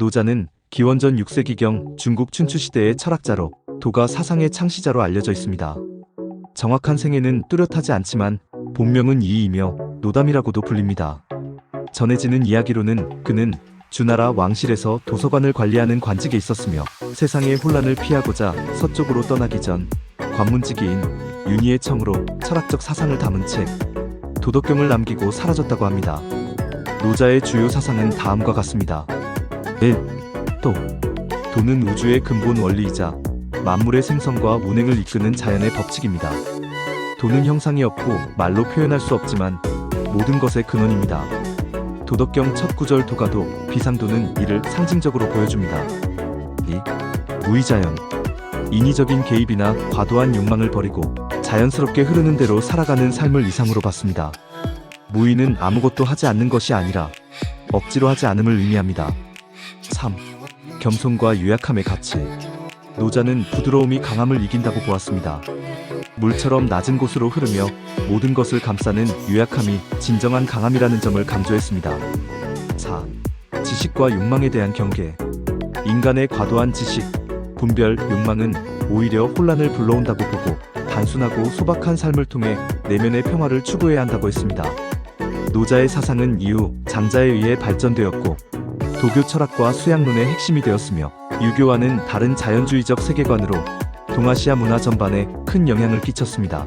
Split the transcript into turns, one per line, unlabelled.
노자는 기원전 6세기경 중국 춘추시대의 철학자로 도가 사상의 창시자로 알려져 있습니다. 정확한 생애는 뚜렷하지 않지만 본명은 이이며 노담이라고도 불립니다. 전해지는 이야기로는 그는 주나라 왕실에서 도서관을 관리하는 관직에 있었으며 세상의 혼란을 피하고자 서쪽으로 떠나기 전 관문지기인 윤희의 청으로 철학적 사상을 담은 책 도덕경을 남기고 사라졌다고 합니다. 노자의 주요 사상은 다음과 같습니다. 1. 도. 도는 우주의 근본 원리이자 만물의 생성과 운행을 이끄는 자연의 법칙입니다. 도는 형상이 없고 말로 표현할 수 없지만 모든 것의 근원입니다. 도덕경 첫 구절 도가도 비상도는 이를 상징적으로 보여줍니다. 2. 무의자연. 인위적인 개입이나 과도한 욕망을 버리고 자연스럽게 흐르는 대로 살아가는 삶을 이상으로 봤습니다. 무의는 아무것도 하지 않는 것이 아니라 억지로 하지 않음을 의미합니다. 3. 겸손과 유약함의 가치. 노자는 부드러움이 강함을 이긴다고 보았습니다. 물처럼 낮은 곳으로 흐르며 모든 것을 감싸는 유약함이 진정한 강함이라는 점을 강조했습니다. 4. 지식과 욕망에 대한 경계. 인간의 과도한 지식, 분별, 욕망은 오히려 혼란을 불러온다고 보고 단순하고 소박한 삶을 통해 내면의 평화를 추구해야 한다고 했습니다. 노자의 사상은 이후 장자에 의해 발전되었고 도교 철학과 수양론의 핵심이 되었으며 유교와는 다른 자연주의적 세계관으로 동아시아 문화 전반에 큰 영향을 끼쳤습니다.